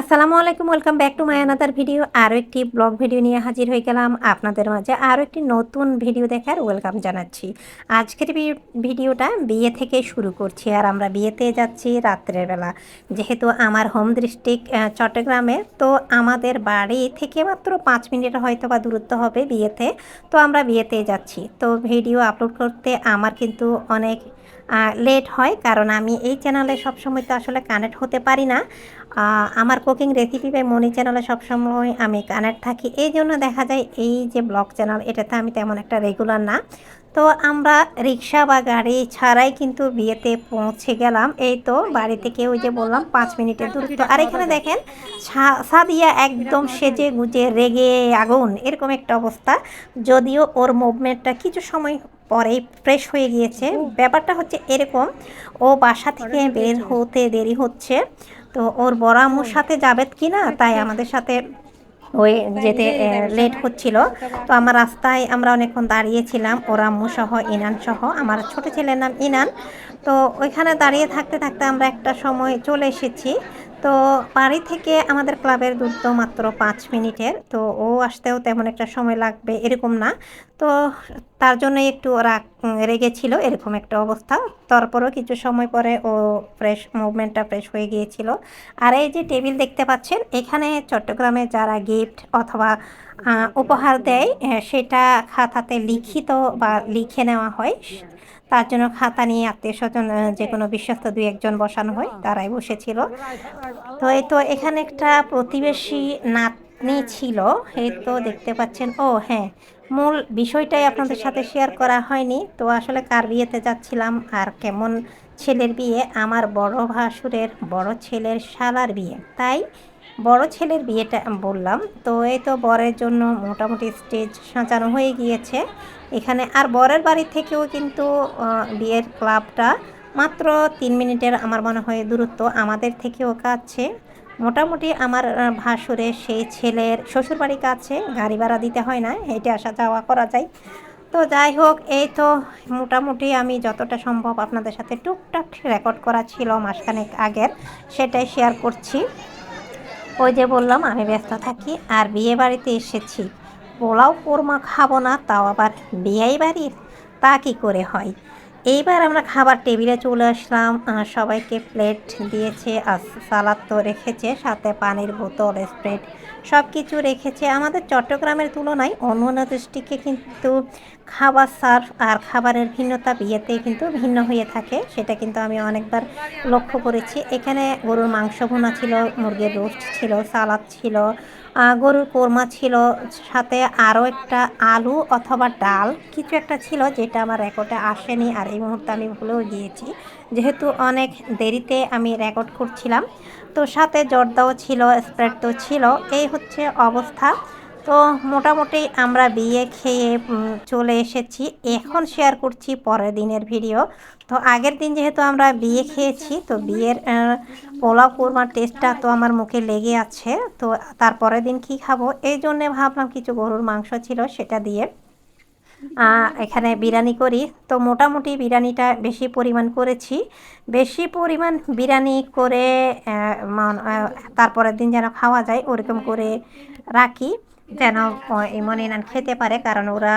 আসসালামু আলাইকুম, welcome back to my another video আরও একটি ব্লগ ভিডিও নিয়ে হাজির হয়ে গেলাম। আপনাদের মাঝে আরও একটি নতুন ভিডিও দেখার ওয়েলকাম জানাচ্ছি। আজকের ভিডিওটা বিয়ে থেকে শুরু করছি আর আমরা বিয়েতে যাচ্ছি রাত্রের বেলা। যেহেতু আমার হোম ডিস্ট্রিক্ট চট্টগ্রামে তো আমাদের বাড়ি থেকে মাত্র পাঁচ মিনিট হয়তো বা দূরত্ব হবে বিয়েতে। তো আমরা বিয়েতে যাচ্ছি। তো ভিডিও আপলোড করতে আমার কিন্তু অনেক লেট হয়, কারণ আমি এই চ্যানেলে সবসময় তো আসলে কানেক্ট হতে পারি না। আমার কুকিং রেসিপি বা মনি চ্যানেলে সবসময় আমি কানেক্ট থাকি। এই জন্য দেখা যায় এই যে ব্লগ চ্যানেল এটাতে আমি তেমন একটা রেগুলার না। তো আমরা রিক্সা বা গাড়ি ছাড়াই কিন্তু বিয়েতে পৌঁছে গেলাম। এই তো বাড়ি থেকে ওই যে বললাম, পাঁচ মিনিটের দূরত্ব। আর এখানে দেখেন সাদিয়া একদম সেজে গুজে রেগে, আগুন, এরকম একটা অবস্থা। যদিও ওর মুভমেন্টটা কিছু সময় পরেই ফ্রেশ হয়ে গিয়েছে। ব্যাপারটা হচ্ছে এরকম ও বাসা থেকে বের হতে দেরি হচ্ছে। তো ওর বড় আম্মুর সাথে যাবে কি না তাই আমাদের সাথে ওই যেতে লেট হচ্ছিল। তো আমার রাস্তায় আমরা অনেকক্ষণ দাঁড়িয়েছিলাম ওর আম্মু সহ ইনান সহ। আমার ছোট ছেলের নাম ইনান। তো ওইখানে দাঁড়িয়ে থাকতে থাকতে আমরা একটা সময় চলে এসেছি। তো বাড়ি থেকে আমাদের ক্লাবের দূরত্ব মাত্র পাঁচ মিনিটের। তো ও আসতেও তেমন একটা সময় লাগবে এরকম না। তো তার জন্য একটু রাগ রেগেছিল এরকম একটা অবস্থা। তারপরেও কিছু সময় পরে ও ফ্রেশ মুভমেন্টটা ফ্রেশ হয়ে গিয়েছিল। আর এই যে টেবিল দেখতে পাচ্ছেন, এখানে চট্টগ্রামে যারা গিফট অথবা উপহার দেয় সেটা খাতাতে লিখিত বা লিখে নেওয়া হয়। তার জন্য খাতা নিয়ে আত্মীয় স্বজন যে কোনো বিশ্বস্ত দুই একজন বসানো হয় তারাই বসেছিল। তো এই তো এখানে একটা প্রতিবেশী নাতনি ছিল। এই তো দেখতে পাচ্ছেন। ও হ্যাঁ মূল বিষয়টাই আপনাদের সাথে শেয়ার করা হয়নি। তো আসলে কার বিয়েতে যাচ্ছিলাম আর কেমন ছেলের বিয়ে? আমার বড় ভাসুরের বড় ছেলের শালার বিয়ে। তাই বড় ছেলের বিয়েটা বললাম। তো এই তো বরের জন্য মোটামুটি স্টেজ সাজানো হয়ে গিয়েছে। এখানে আর বরের বাড়ি থেকেও কিন্তু বিয়ের ক্লাবটা মাত্র তিন মিনিটের আমার মনে হয় দূরত্ব আমাদের থেকেও কাছে। মোটামুটি আমার আহ, ভাসুরের সেই ছেলের শ্বশুরবাড়ি কাছে গাড়ি ভাড়া দিতে হয় না হেঁটে আসা যাওয়া করা যায়। তো যাই হোক এই তো মোটামুটি আমি যতটা সম্ভব আপনাদের সাথে টুকটাক রেকর্ড করা ছিল মাসখানেক আগের সেটাই শেয়ার করছি। ওই যে বললাম, আমি ব্যস্ত থাকি আর বিয়ে বাড়িতে এসেছি। পোলাও কোরমা খাব না, তাও আবার বিয়ে বাড়ির? তা কি করে হয়? এইবার আমরা খাবার টেবিলে চলে আসলাম। সবাইকে প্লেট দিয়েছে, আর সালাদ তো রেখেছে, সাথে পানির বোতল, স্প্রেড সব কিছু রেখেছে। আমাদের চট্টগ্রামের তুলনায় অন্য অন্য ডিস্ট্রিক্টে কিন্তু খাবার সার্ভ আর খাবারের ভিন্নতা বিয়েতে কিন্তু ভিন্ন হয়ে থাকে। সেটা কিন্তু আমি অনেকবার লক্ষ্য করেছি। এখানে গরুর মাংস ভুনা ছিল, মুরগির রোস্ট ছিল, সালাদ ছিল গরুর কোরমা ছিল, সাথে আরও একটা আলু অথবা ডাল। কিছু একটা ছিল যেটা আমার রেকর্ডে আসেনি আর এই মুহূর্তে আমি ভুলেও গিয়েছি। যেহেতু অনেক দেরিতে আমি রেকর্ড করছিলাম, তো সাথে জর্দাও ছিল স্প্রেড তো ছিল। এই হচ্ছে অবস্থা। তো মোটামুটি আমরা বিয়ে খেয়ে চলে এসেছি। এখন শেয়ার করছি পরের দিনের ভিডিও তো আগের দিন যেহেতু আমরা বিয়ে খেয়েছি, তো বিয়ের পোলাও কোরমার টেস্টটা তো আমার মুখে লেগে আছে। তো তারপরের দিন কি খাব? এই জন্যে ভাবলাম কিছু গরুর মাংস ছিল সেটা দিয়ে এখানে বিরিয়ানি করি। তো মোটামুটি বিরিয়ানিটা বেশি পরিমাণ করেছি। বেশি পরিমাণ বিরিয়ানি করে তারপরের দিন যেন খাওয়া যায়, ওরকম করে রাখি। যেন এমন এনান খেতে পারে, কারণ ওরা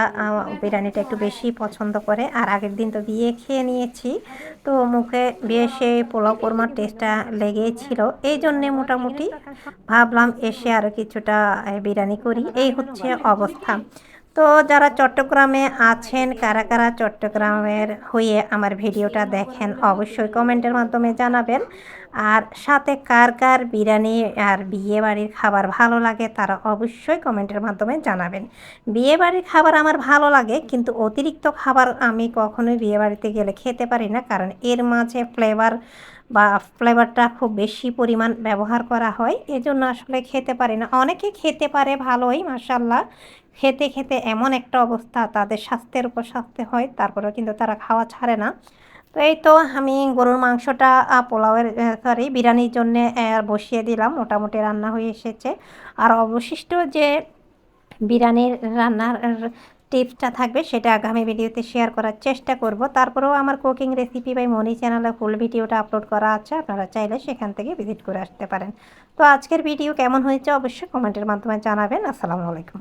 বিরিয়ানিটা একটু বেশি পছন্দ করে। আর আগের দিন তো বিয়ে খেয়ে নিয়েছি। তো মুখে বেশি পোলাও কোরমার টেস্টটা লেগেই ছিল। এই জন্যে মোটামুটি ভাবলাম এসে আরও কিছুটা বিরিয়ানি করি। এই হচ্ছে অবস্থা। তো যারা চট্টগ্রামে আছেন, কারা কারা চট্টগ্রামের হয়ে আমার ভিডিওটা দেখেন, অবশ্যই কমেন্টের মাধ্যমে জানাবেন। আর সাথে কার কার বিরিয়ানি আর বিয়ে বাড়ির খাবার ভালো লাগে তারা অবশ্যই কমেন্টের মাধ্যমে জানাবেন। বিয়ে বাড়ির খাবার আমার ভালো লাগে, কিন্তু অতিরিক্ত খাবার আমি কখনোই বিয়ে বাড়িতে গেলে খেতে পারি না, কারণ এর মাঝে ফ্লেভার বা ফ্লেভারটা খুব বেশি পরিমাণ ব্যবহার করা হয়, এজন্য আসলে খেতে পারি না। অনেকে খেতে পারে ভালোই মাসাল্লাহ খেতে খেতে এমন একটা অবস্থা, তাদের স্বাস্থ্যের উপর স্বাস্থ্য হয়, তারপরেও কিন্তু তারা খাওয়া ছাড়ে না। তো এই তো আমি গরুর মাংসটা পোলাওয়ের সরি বিরিয়ানির জন্যে বসিয়ে দিলাম। মোটামুটি রান্না হয়ে এসেছে। আর অবশিষ্ট যে বিরিয়ানির রান্নার টিপসটা থাকবে, সেটা আগামী ভিডিওতে শেয়ার করার চেষ্টা করব। তারপরেও আমার কুকিং রেসিপি বাই মনি চ্যানেলে ফুল ভিডিওটা আপলোড করা আছে। আপনারা চাইলে সেখান থেকে ভিজিট করে আসতে পারেন। তো আজকের ভিডিও কেমন হয়েছে অবশ্যই কমেন্টের মাধ্যমে জানাবেন। আসসালামু আলাইকুম।